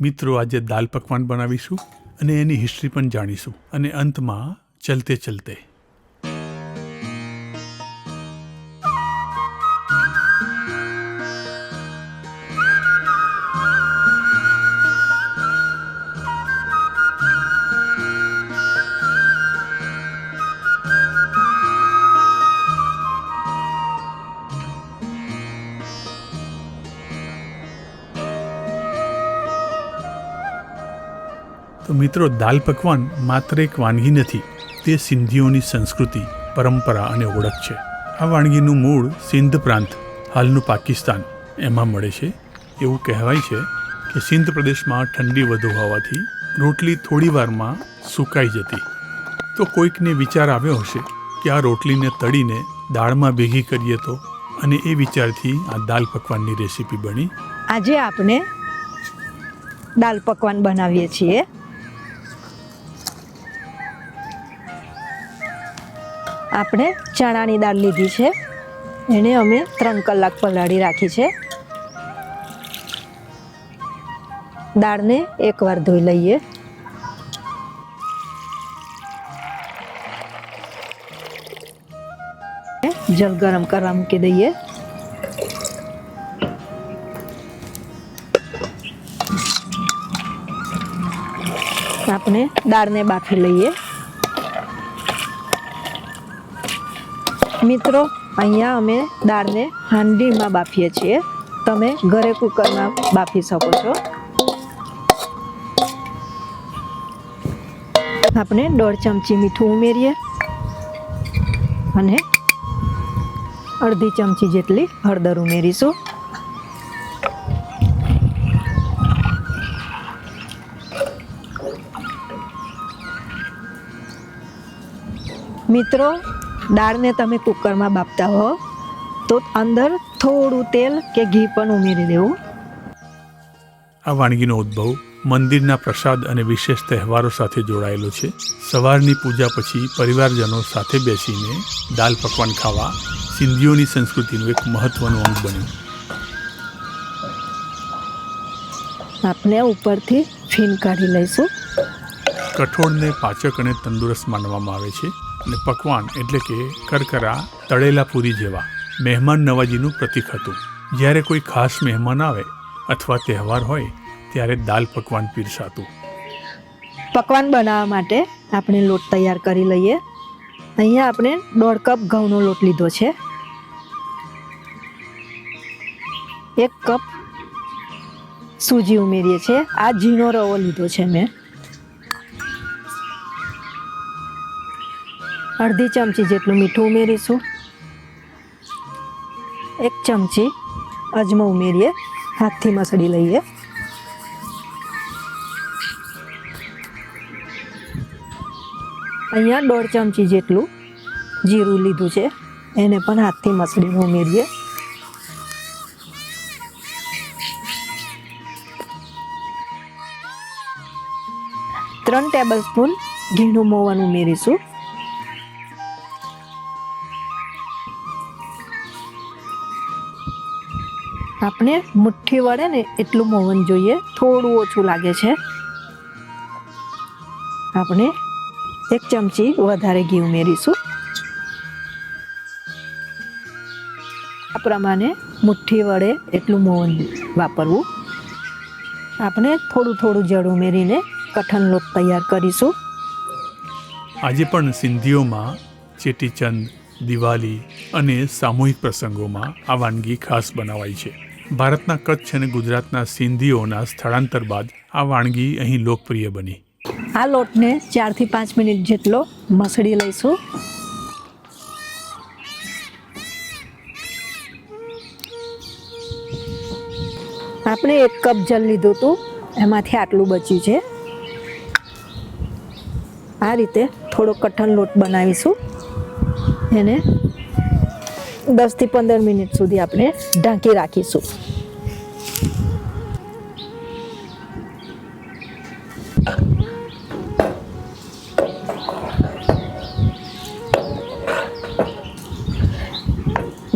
મિત્રો આજે દાલ પકવાન બનાવીશું અને એની હિસ્ટ્રી પણ જાણીશું. અને અંતમાં ચલતે ચલતે. તો મિત્રો, દાલ પકવાન માત્ર એક વાનગી નથી, તે સિંધીઓની સંસ્કૃતિ, પરંપરા અને ઓળખ છે. આ વાનગીનું મૂળ સિંધ પ્રાંત, હાલનું પાકિસ્તાન. એમાં મળે છે, એવું કહેવાય છે કે સિંધ પ્રદેશમાં ઠંડી વધુ હોવાથી રોટલી થોડી વારમાં સુકાઈ જતી. તો કોઈકને વિચાર આવ્યો હશે કે આ રોટલીને તળીને દાળમાં ભેગી કરીએ તો? અને એ વિચારથી આ દાલ પકવાનની રેસીપી બની. આજે આપણે દાલ પકવાન બનાવીએ છીએ. આપણે ચણાની દાળ લીધી છે. એને અમે ત્રણ કલાક પલાળી રાખી છે. દાળને એકવાર ધોઈ લઈએ. જલ ગરમ કરવા મૂકી દઈએ. આપણે દાળને બાફી લઈએ. મિત્રો, અહીંયા અમે દાળને હાંડીમાં બાફીએ છીએ. તમે ઘરે કુકરમાં બાફી શકો છો. આપણે દોઢ ચમચી મીઠું ઉમેરીએ અને અડધી ચમચી જેટલી હળદર ઉમેરીશું. મિત્રો દાળને તમે કુકરમાં બાફતા હો. તો અંદર થોડું તેલ કે ઘી પણ ઉમેરી દેવું. આ વાનગીનો ઉદ્ભવ મંદિરના પ્રસાદ અને વિશેષ તહેવારો સાથે જોડાયેલો છે. સવારની પૂજા પછી પરિવારજનો સાથે બેસીને દાલ પકવાન ખાવા સિંધીઓની સંસ્કૃતિનું એક મહત્વનું અંગ બન્યું. આપણે ઉપરથી ફીણ કાઢી લઈશું. કઠોળને પાચક અને તંદુરસ્ત માનવામાં આવે છે. અને પકવાન એટલે કે કરકરા તળેલા પૂરી જેવા. મહેમાન નવાજીનું પ્રતીક હતું. જ્યારે કોઈ ખાસ મહેમાન આવે અથવા તહેવાર હોય, ત્યારે દાલ પકવાન પીરસાતું. પકવાન બનાવવા માટે આપણે લોટ તૈયાર કરી લઈએ. અહીંયા આપણે દોઢ કપ ઘઉંનો લોટ લીધો છે. એક કપ સૂજી ઉમેરીએ છીએ. આ ઝીણો રવો લીધો છે મેં. અડધી ચમચી જેટલું મીઠું ઉમેરીશું. એક ચમચી અજમો ઉમેરીએ. હાથથી મસળી લઈએ. અહીંયા દોઢ ચમચી જેટલું જીરું લીધું છે. એને પણ હાથથી મસળીને ઉમેરીએ. ત્રણ ટેબલ સ્પૂન ઘીનું મોવન ઉમેરીશું. આપણે મુઠ્ઠી વળે ને એટલું મોવન જોઈએ. થોડું ઓછું લાગે છે. આપણે એક ચમચી વધારે ઘી ઉમેરીશું. આ પ્રમાણે મુઠ્ઠી વડે એટલું મોવન વાપરવું. આપણે થોડું થોડું જળ ઉમેરીને કઠણ લોટ તૈયાર કરીશું. આજે પણ સિંધીઓમાં ચેટીચંદ, દિવાળી અને સામૂહિક પ્રસંગોમાં આ વાનગી ખાસ બનાવાય છે. ભારતના કચ્છ અને ગુજરાતના સિંધીઓના સ્થળાંતર બાદ આ વાનગી અહીં લોકપ્રિય બની. આ લોટને ચારથી પાંચ મિનિટ જેટલો મસળી લઈશું. આપણે એક કપ જલ લીધું હતું, એમાંથી આટલું બચ્યું છે. આ રીતે થોડો કઠણ લોટ બનાવીશું. એને દસથી પંદર મિનિટ સુધી આપણે ઢાંકી રાખીશું.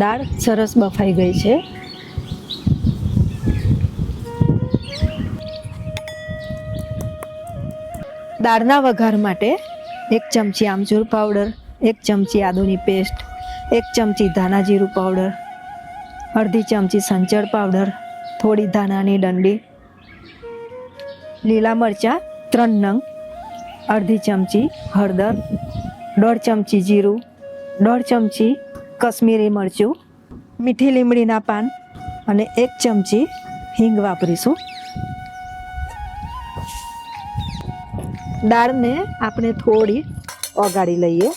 દાળ સરસ બફાઈ ગઈ છે. દાળના વઘાર માટે એક ચમચી આમચૂર પાવડર, એક ચમચી આદુની પેસ્ટ એક ચમચી ધાણા જીરું પાવડર અડધી ચમચી સંચળ પાવડર થોડી ધાણાની દંડી લીલા મરચાં ત્રણ નંગ, અડધી ચમચી હળદર, દોઢ ચમચી જીરું, દોઢ ચમચી કશ્મીરી મરચું, મીઠી લીમડીના પાન અને એક ચમચી હિંગ વાપરીશું. દાળને આપણે થોડી ઓગાળી લઈએ.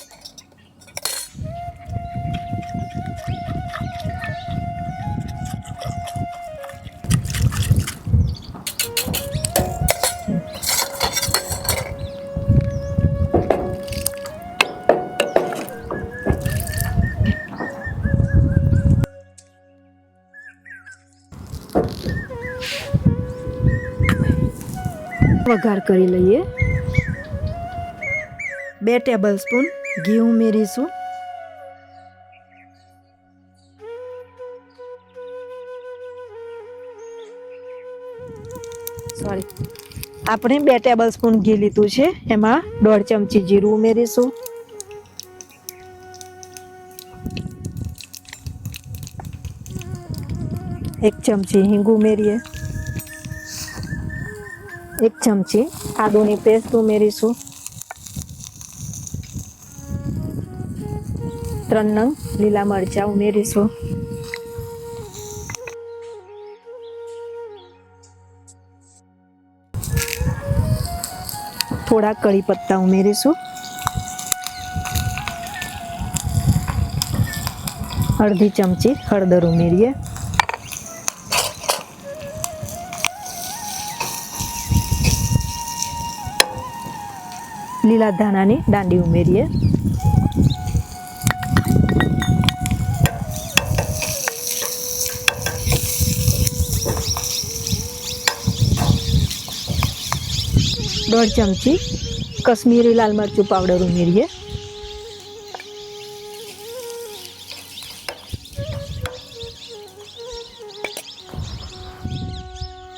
વઘાર કરી લઈએ. બે ટેબલ સ્પૂન ઘી ઉમેરીશું. સોરી આપણે બે ટેબલ સ્પૂન ઘી લીધું છે. એમાં દોઢ ચમચી જીરું ઉમેરીશું. એક ચમચી હિંગ ઉમેરીએ. એક ચમચી આદુની પેસ્ટ ઉમેરીશું. ત્રણ નંગ લીલા મરચાં ઉમેરીશું. થોડા કળી પત્તા ઉમેરીશું. અડધી ચમચી હળદર ઉમેરીએ. લીલા ધાણાની દાંડી ઉમેરીએ. દોઢ ચમચી કશ્મીરી લાલ મરચું પાવડર ઉમેરીએ.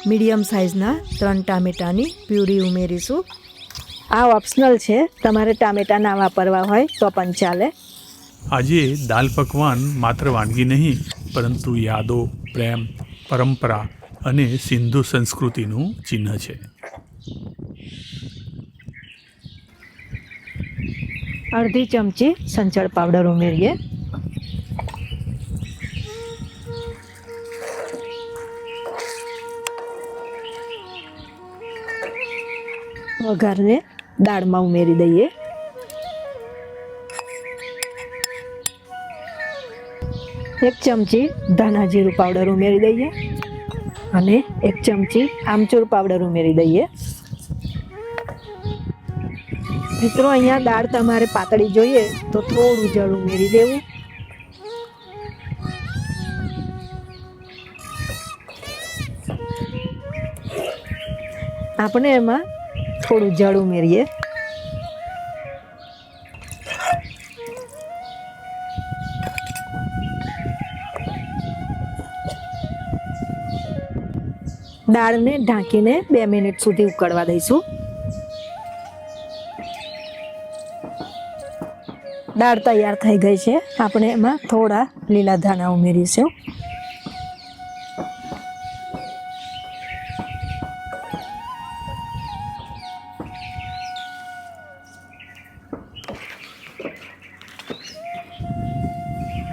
મીડિયમ સાઇઝના ત્રણ ટામેટાની પ્યુરી ઉમેરીશું. આ ઓપ્શનલ છે. તમારે ટામેટા ના વાપરવા હોય તો પણ ચાલે. આજે દાલ પકવાન માત્ર વાનગી નહીં પરંતુ યાદો પ્રેમ પરંપરા અને સિંધુ સંસ્કૃતિનું ચિહ્ન છે. અડધી ચમચી સંચળ પાવડર ઉમેરીએ. વઘારને દાળમાં ઉમેરી દઈએ. એક ચમચી ધાણા જીરું પાવડર ઉમેરી દઈએ અને એક ચમચી આમચૂર પાવડર ઉમેરી દઈએ. મિત્રો, અહીંયા દાળ તમારે પાતળી જોઈએ તો થોડું જળ ઉમેરી દેવું. આપણે એમાં થોડું જળ ઉમેરીએ. દાળને ઢાંકીને બે મિનિટ સુધી ઉકળવા દઈશું. દાળ તૈયાર થઈ ગઈ છે. આપણે એમાં થોડા લીલા ધાણા ઉમેરીશું.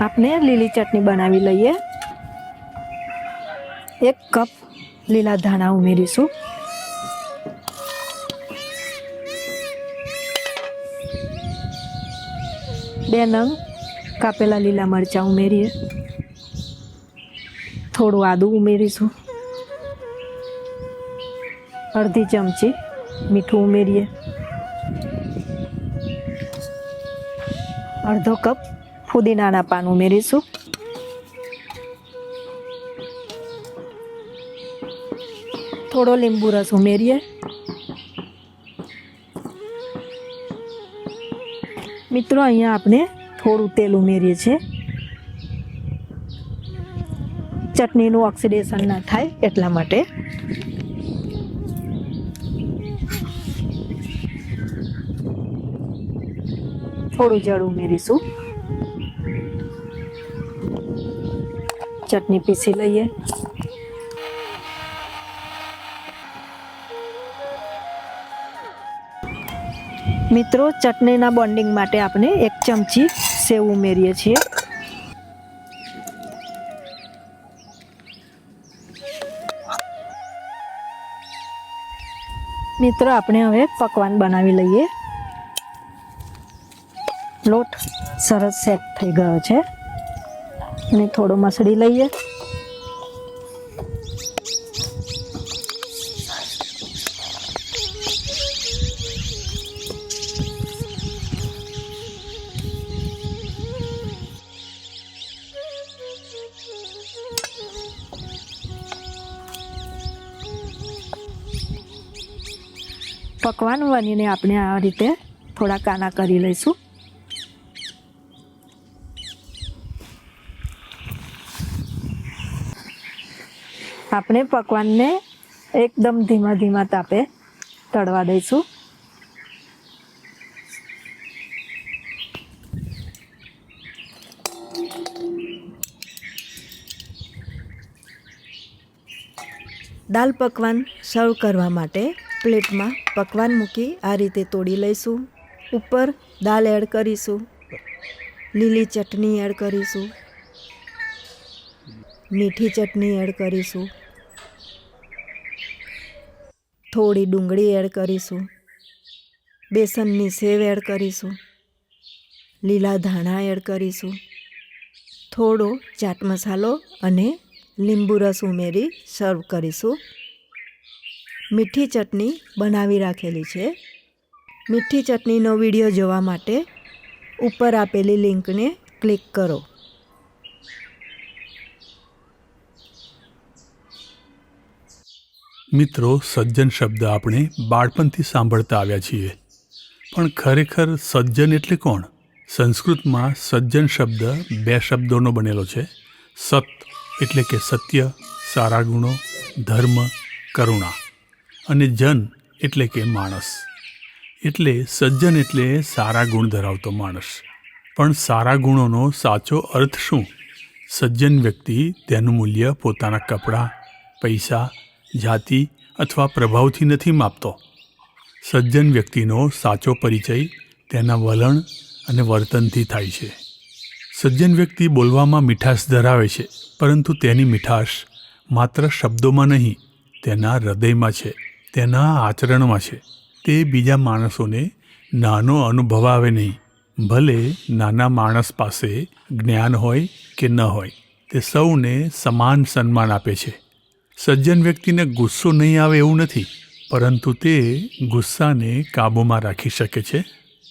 આપણે લીલી ચટણી બનાવી લઈએ. એક કપ લીલા ધાણા ઉમેરીશું. બે નંગ કાપેલા લીલા મરચાં ઉમેરીએ. થોડું આદું ઉમેરીશું. અડધી ચમચી મીઠું ઉમેરીએ. અડધો કપ ફુદીનાના પાન ઉમેરીશું. થોડો લીંબુ રસ ઉમેરીએ. મિત્રો, અહીંયા આપણે થોડું તેલ ઉમેરીએ છીએ. ચટણીનું ઓક્સિડેશન ના થાય એટલા માટે. થોડું જળ ઉમેરીશું. ચટણી પીસી લઈએ. મિત્રો, ચટણીના બોન્ડિંગ માટે આપણે એક ચમચી સેવ ઉમેરીએ છીએ. મિત્રો, આપણે હવે પકવાન બનાવી લઈએ. લોટ સરસ સેટ થઈ ગયો છે. અને થોડો મસળી લઈએ. બનીને આપણે આ રીતે થોડા કાના કરી લઈશું. આપણે પકવાનને એકદમ ધીમા ધીમા તાપે તળવા દઈશું. દાલ પકવાન સર્વ કરવા માટે પ્લેટમાં પકવાન મૂકી આ રીતે તોડી લઈશું. ઉપર દાલ એડ કરીશું. લીલી ચટણી એડ કરીશું. મીઠી ચટણી એડ કરીશું. થોડી ડુંગળી એડ કરીશું. બેસનની સેવ એડ કરીશું. લીલા ધાણા એડ કરીશું. થોડો ચાટ મસાલો અને લીંબુ રસ ઉમેરી સર્વ કરીશું. મીઠી ચટણી બનાવી રાખેલી છે. મીઠી ચટણીનો વીડિયો જોવા માટે ઉપર આપેલી લિંકને ક્લિક કરો. મિત્રો, સજ્જન શબ્દ આપણે બાળપણથી સાંભળતા આવ્યા છીએ. પણ ખરેખર સજ્જન એટલે કોણ? સંસ્કૃતમાં સજ્જન શબ્દ બે શબ્દોનો બનેલો છે. સત એટલે કે સત્ય, સારા ગુણો, ધર્મ, કરુણા. અને જન એટલે કે માણસ. એટલે સજ્જન એટલે સારા ગુણ ધરાવતો માણસ. પણ સારા ગુણોનો સાચો અર્થ શું? સજ્જન વ્યક્તિ તેનું મૂલ્ય પોતાના કપડાં, પૈસા, જાતિ અથવા પ્રભાવથી નથી માપતો. સજ્જન વ્યક્તિનો સાચો પરિચય તેના વલણ અને વર્તનથી થાય છે. સજ્જન વ્યક્તિ બોલવામાં મીઠાશ ધરાવે છે, પરંતુ તેની મીઠાશ માત્ર શબ્દોમાં નહીં, તેના હૃદયમાં છે. તેના આચરણમાં છે. તે બીજા માણસોને નાનો અનુભવ આવે નહીં. ભલે નાના માણસ પાસે જ્ઞાન હોય કે ન હોય, તે સૌને સમાન સન્માન આપે છે. સજ્જન વ્યક્તિને ગુસ્સો નહીં આવે એવું નથી, પરંતુ તે ગુસ્સાને કાબૂમાં રાખી શકે છે.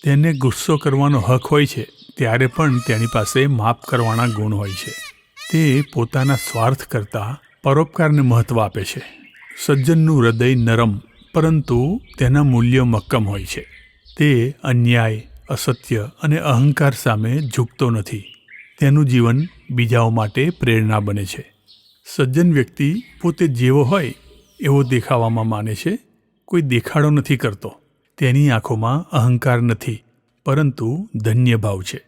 તેને ગુસ્સો કરવાનો હક હોય છે, ત્યારે પણ તેની પાસે માફ કરવાના ગુણ હોય છે. તે પોતાના સ્વાર્થ કરતાં પરોપકારને મહત્ત્વ આપે છે. સજ્જનનું હૃદય નરમ, પરંતુ તેના મૂલ્યો મક્કમ હોય છે. તે અન્યાય, અસત્ય અને અહંકાર સામે ઝૂકતો નથી. તેનું જીવન બીજાઓ માટે પ્રેરણા બને છે. સજ્જન વ્યક્તિ પોતે જેવો હોય એવો દેખાવામાં માને છે, કોઈ દેખાડો નથી કરતો. તેની આંખોમાં અહંકાર નથી, પરંતુ ધન્ય ભાવ છે.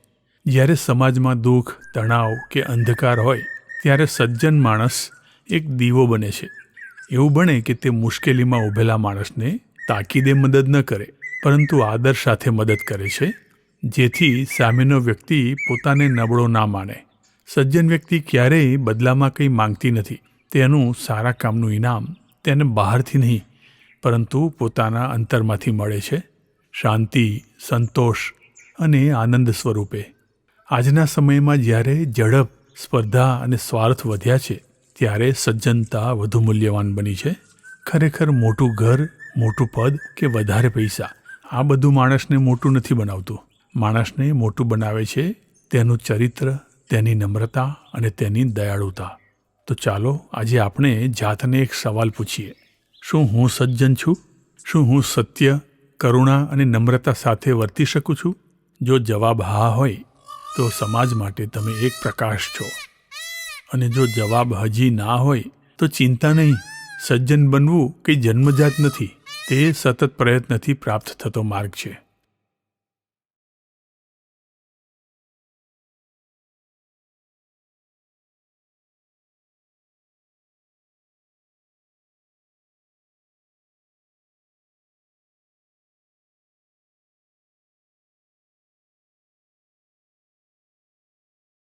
જ્યારે સમાજમાં દુઃખ, તણાવ કે અંધકાર હોય, ત્યારે સજ્જન માણસ એક દીવો બને છે. એવું બને કે તે મુશ્કેલીમાં ઊભેલા માણસને તાકીદે મદદ ન કરે, પરંતુ આદર સાથે મદદ કરે છે, જેથી સામેનો વ્યક્તિ પોતાને નબળો ના માને. સજ્જન વ્યક્તિ ક્યારેય બદલામાં કંઈ માંગતી નથી. તેનું સારા કામનું ઇનામ તેને બહારથી નહીં, પરંતુ પોતાના અંતરમાંથી મળે છે. શાંતિ, સંતોષ અને આનંદ સ્વરૂપે. આજના સમયમાં જ્યારે ઝડપ, સ્પર્ધા અને સ્વાર્થ વધ્યા છે ત્યારે સજ્જનતા વધુ મૂલ્યવાન બની છે. ખરેખર મોટું ઘર, મોટું પદ કે વધારે પૈસા? આ બધું માણસને મોટું નથી બનાવતું. માણસને મોટું બનાવે છે તેનું ચરિત્ર, તેની નમ્રતા અને તેની દયાળુતા. તો ચાલો આજે આપણે જાતને એક સવાલ પૂછીએ. શું હું સજ્જન છું? શું હું સત્ય, કરુણા અને નમ્રતા સાથે વર્તી શકું છું? જો જવાબ હા હોય, તો સમાજ માટે તમે એક પ્રકાશ છો. અને જો જવાબ હજી ના હોય, તો ચિંતા નહીં. સજ્જન બનવું કે જન્મજાત નથી, તે સતત પ્રયત્નથી પ્રાપ્ત થતો માર્ગ છે.